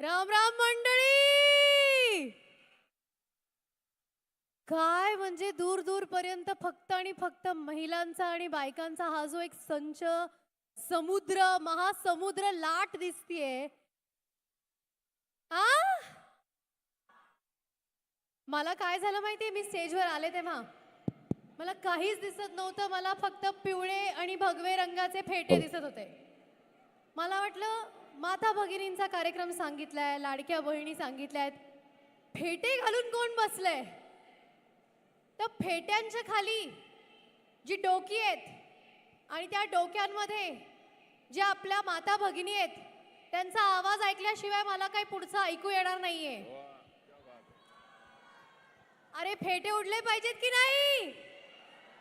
राम राम मंडळी! काय म्हणजे दूर दूर पर्यंत फक्त आणि फक्त महिलांचा आणि बायकांचा हा जो एक संच समुद्र महासमुद्र लाट दिसतीये. आ? मला काय झालं माहितीये? मी स्टेजवर आले तेव्हा. मला काहीच दिसत नव्हतं. मला फक्त पिवळे आणि भगवे रंगाचे फेटे दिसत होते. मला वाटलं माता भगिनींचा कार्यक्रम सांगितलाय लाडक्या बहिणी सांगितल्या आहेत फेटे घालून कोण बसलंय? तर फेट्यांच्या खाली जी डोकी आहेत आणि त्या डोक्यांमध्ये ज्या आपल्या माता भगिनी आहेत त्यांचा आवाज ऐकल्याशिवाय मला काही पुढचं ऐकू येणार नाहीये. अरे फेटे उडले पाहिजेत की नाही?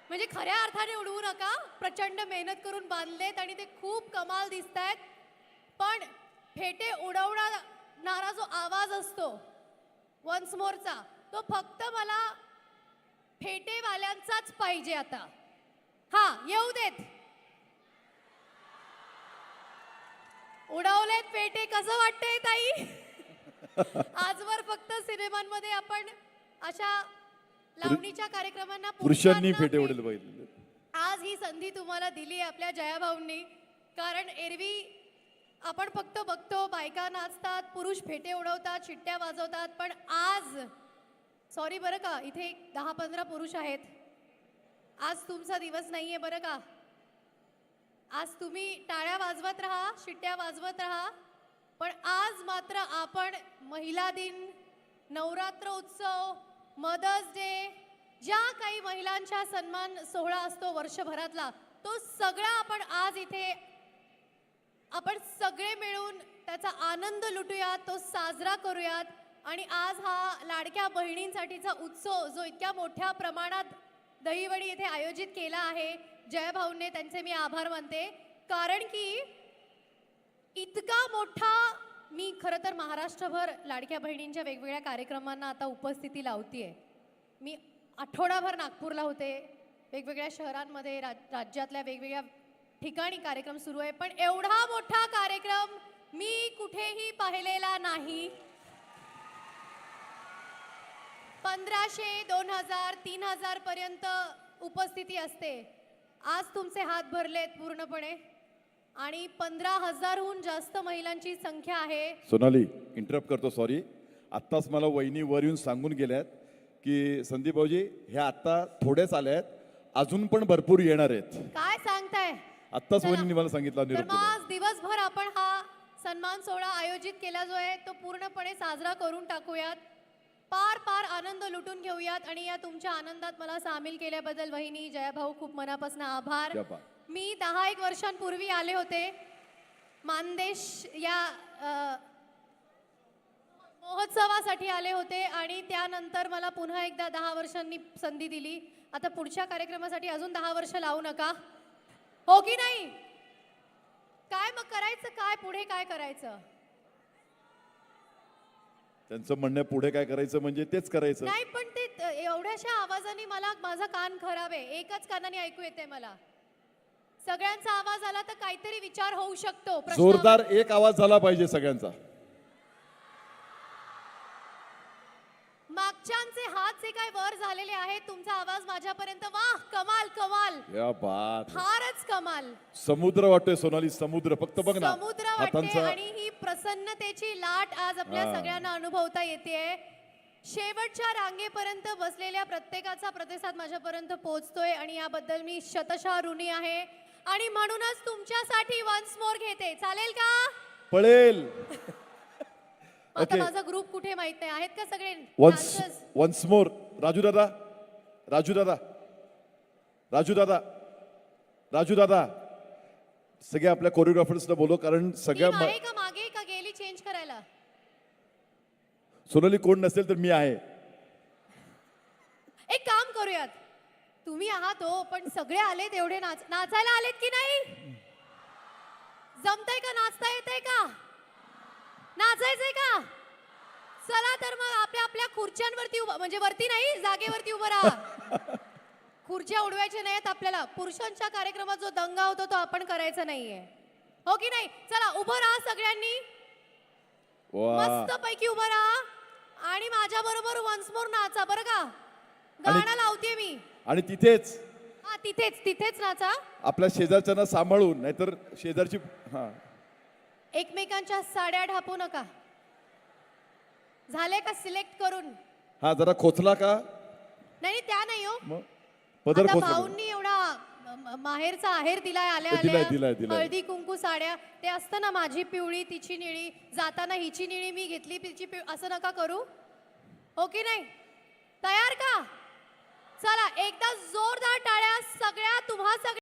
म्हणजे खऱ्या अर्थाने उडवू नका. प्रचंड मेहनत करून बांधलेत आणि ते खूप कमाल दिसत आहेत पण फेटे उडवणारा जो आवाज असतो वन्स मोरचा तो फक्त मला फेटेवाल्यांचाच पाहिजे आता. हा येऊ देत. उडवलेत पेटे कसं वाटतंय ताई? आजवर फक्त सिनेमांमध्ये आपण अशा लावणीच्या कार्यक्रमांना पुरुषांनी फेटे उडेल बघितले आज ही संधी तुम्हाला दिली आपल्या जयाभाऊंनी कारण एरवी आपण फक्त बघतो बायका नाचतात पुरुष फेटे उडवतात चिट्ट्या वाजवतात पण आज सॉरी बरं का इथे एक दहा पंधरा पुरुष आहेत. आज तुमचा दिवस नाही आहे बरं का? आज तुम्ही टाळ्या वाजवत राहा शिट्ट्या वाजवत राहा पण आज मात्र आपण महिला दिन नवरात्र उत्सव मदर्स डे ज्या काही महिलांच्या सन्मान सोहळा असतो वर्षभरातला तो सगळा आपण आज इथे आपण सगळे मिळून त्याचा आनंद लुटूयात तो साजरा करूयात. आणि आज हा लाडक्या बहिणींसाठीचा उत्सव जो इतक्या मोठ्या प्रमाणात दहीवडी येथे आयोजित केला आहे जयभाऊंने त्यांचे मी आभार मानते. कारण की इतका मोठा मी खरं तर महाराष्ट्रभर लाडक्या बहिणींच्या वेगवेगळ्या कार्यक्रमांना आता उपस्थिती लावतीये. मी आठवडाभर नागपूरला होते. वेगवेगळ्या शहरांमध्ये राज राज्यातल्या वेगवेगळ्या ठिकाणी कार्यक्रम सुरू आहे पण एवढा मोठा कार्यक्रम मी कुठेही पाहिलेला नाही. पंधराशे दोन हजार तीन हजार पर्यंत उपस्थिती असते. आज तुमचे हात भरलेत पूर्णपणे. आणि पंधरा हजारहून जास्त महिलांची संख्या आहे. सोनाली इंटरप्ट करतो सॉरी आत्ताच मला वहिनी वर येऊन सांगून गेल्यात की संदीप भाऊजी ह्या आत्ता थोडेच आल्या आहेत अजून पण भरपूर येणार आहेत. काय सांगताय? आत्ताच चला. वहिनी मला सांगितलं तर निरोप मग दिला. आज दिवसभर आपण हा सन्मान सोहळा आयोजित केला जो आहे तो पूर्णपणे साजरा करून टाकूयात पार पार आनंद लुटून घेऊयात आणि या तुमच्या आनंदात मला सामील केल्याबद्दल वहिनी जयाभाऊ खूप मनापासून आभार क्या बात. मी दहा एक वर्षांपूर्वी आले होते मानदेश या अ, महोत्सवासाठी आले होते आणि त्यानंतर मला पुन्हा एकदा दहा वर्षांनी संधी दिली आता पुढच्या कार्यक्रमासाठी अजून दहा वर्ष लावू नका हो की नाही? काय मग करायचं? काय पुढे काय करायचं? त्यांचं म्हणणं पुढे काय करायचं म्हणजे तेच करायचं. नाही पण ते एवढ्याशा आवाजाने मला माझा कान खराब आहे. एकच कानाने ऐकू येते मला. सगळ्यांचा आवाज आला तर काहीतरी विचार होऊ शकतो जोरदार एक आवाज झाला पाहिजे सगळ्यांचा. जे काय वर झालेले आहेत तुमचा आवाज माझ्यापर्यंत वाह कमाल कमाल. या बात फारच कमाल. समुद्र वाटतोय सोनाली समुद्र. फक्त बघ ना समुद्र वाटते हातांचा आणि ही प्रसन्नतेची लाट आज आपल्या हा. सगळ्यांना अनुभवता येते शेवटच्या रांगेपर्यंत बसलेल्या प्रत्येकाचा प्रतिसाद माझ्यापर्यंत पोहोचतोय आणि याबद्दल मी शतशः ऋणी आहे. आणि म्हणूनच तुमच्यासाठी वन्स मोर घेते. चालेल का? पळेल. आता Okay. माझा ग्रुप कुठे माहीत नाही? आहेत का सगळे once dancers? Once more Raju दादा. राजू दादा. राजू दादा. राजू दादा. सगळ्या आपल्या कोरिओग्राफर्सला बोलव कारण सगळ्या म- का मागे का गेली चेंज करायला? सोनाली कोण नसेल तर मी आहे. एक काम करूयात. तुम्ही आहात हो पण सगळे आलेत एवढे नाच नाचायला आलेत की नाही? जमतंय का? नाचता येतंय का? नाचायचंय का? चला तर मग आपल्या आपल्या खुर्च्यांवरती उभं म्हणजे वरती नाही जागेवरती उभं राहा. खुर्च्या उडवायच्या नाहीत आपल्याला. पुरुषांच्या कार्यक्रमात जो दंगा होतो तो आपण करायचा नाहीये. हो की नाही? चला उभं राहा सगळ्यांनी. मस्त पैकी उभं राहा. आणि माझ्या बरोबर वन्स मोर नाचा बरं का? गाणं लावते मी. आणि तिथेच. हा तिथेच तिथेच नाचा. आपल्या शेजारच्यांना सांभाळून नाहीतर शेजारची हा. एकमेकांच्या साड्या ढापू नका. झाले का सिलेक्ट करून? हा जरा खोचला का? नाही त्या नाही हो. मग? पदर आता खोचला. भाऊंनी एवढा म- म- माहेरचा आहेर दिलाय आल्या दिलाय, आल्या. दिलाय, दिलाय. हळदी कुंकू साड्या. ते असतं ना माझी पिवळी तिची निळी. जाताना हिची निळी मी घेतली तिची पिव असं नका करू. हो की नाही? तयार का? चला एकदा जोरदार टाळ्या सगळ्या तुम्हा सगळ्या